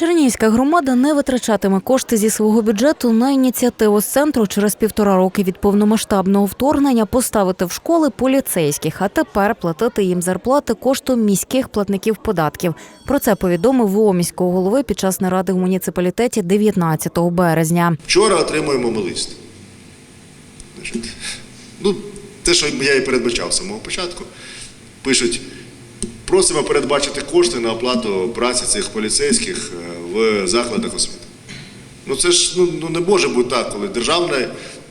Чернігівська громада не витрачатиме кошти зі свого бюджету на ініціативу з центру через півтора роки від повномасштабного вторгнення поставити в школи поліцейських, а тепер платити їм зарплати коштом міських платників податків. Про це повідомив ВО міського голови під час наради в муніципалітеті 19 березня. Вчора отримуємо ми лист. Ну, те, що я і передбачав з самого початку. Пишуть, просимо передбачити кошти на оплату праці цих поліцейських е, в закладах освіти. Ну це ж ну, ну, не може бути так, коли державний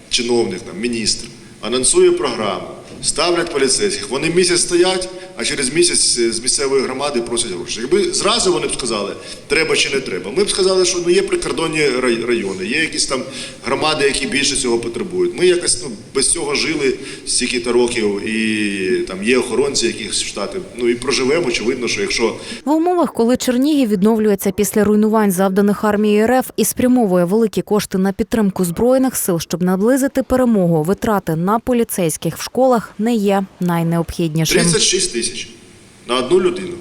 чиновник, там, міністр, анонсує програму, ставлять поліцейських, вони місяць стоять, а через місяць е, з місцевої громади просять гроші. Якби зразу вони б сказали, треба чи не треба, ми б сказали, що ну, є прикордонні рай- райони, є якісь там громади, які більше цього потребують. Ми якось ну, без цього жили стільки-то років, і там є охоронці якихось штатів. Ну і проживемо, очевидно, що якщо В умовах, коли Чернігів відновлюється після руйнувань, завданих армією РФ, і спрямовує великі кошти на підтримку збройних сил, щоб наблизити перемогу, витрати на поліцейських в школах не є найнеобхіднішим. 36 тисяч на одну людину.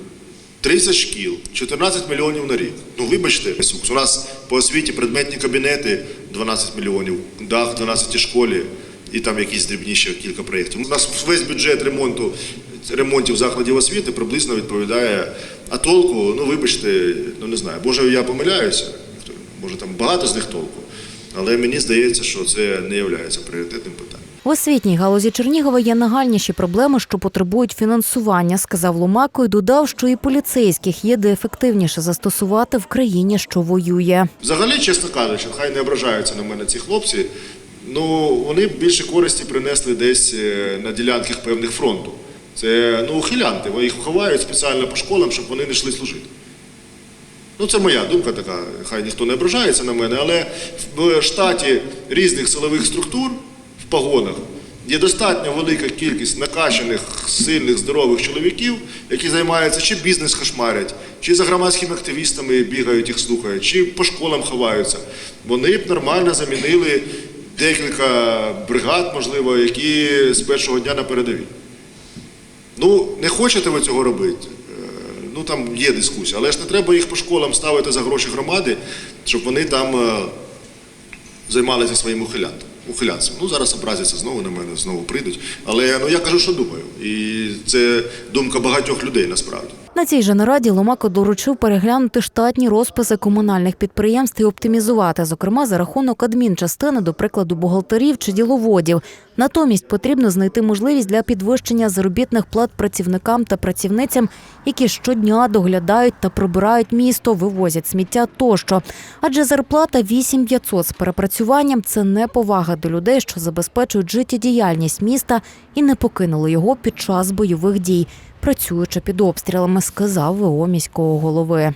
30 шкіл, 14 мільйонів на рік. Ну, вибачте, у нас по освіті предметні кабінети 12 мільйонів, дах в 12 школі і там якісь дрібніші кілька проєктів. У нас весь бюджет ремонту ремонтів закладів освіти приблизно відповідає. А толку, ну вибачте, ну не знаю, може я помиляюся, може там багато з них толку, але мені здається, що це не є пріоритетним питанням. В освітній галузі Чернігова є нагальніші проблеми, що потребують фінансування, сказав Ломако і додав, що і поліцейських є де ефективніше застосувати в країні, що воює. Взагалі, чесно кажучи, хай не ображаються на мене ці хлопці. Ну вони більше користі принесли десь е, на ділянках певних фронту. Це ну ухилянти, їх ховають спеціально по школам, щоб вони не йшли служити. Ну, це моя думка така, хай ніхто не ображається на мене, але в штаті різних силових структур погонах є достатньо велика кількість накачаних, сильних, здорових чоловіків, які займаються чи бізнес кошмарять, чи за громадськими активістами бігають, їх слухають, чи по школам ховаються. Вони б нормально замінили декілька бригад, можливо, які з першого дня на передовій. Ну, не хочете ви цього робити? е, Ну там є дискусія, але ж не треба їх по школам ставити за гроші громади, щоб вони там е, займалися своїм ухилянтом. Ухилянцем. Ну зараз образяться знову на мене, знову прийдуть. Але ну я кажу, що думаю. І це думка багатьох людей насправді. На цій же нараді Ломако доручив переглянути штатні розписи комунальних підприємств і оптимізувати, зокрема за рахунок адмінчастини, до прикладу, бухгалтерів чи діловодів. Натомість потрібно знайти можливість для підвищення заробітних плат працівникам та працівницям, які щодня доглядають та прибирають місто, вивозять сміття тощо. Адже зарплата 8500 з перепрацюванням це не повага до людей, що забезпечують життєдіяльність міста і не покинули його під час бойових дій, працюючи під обстрілами, сказав ВО міського голови.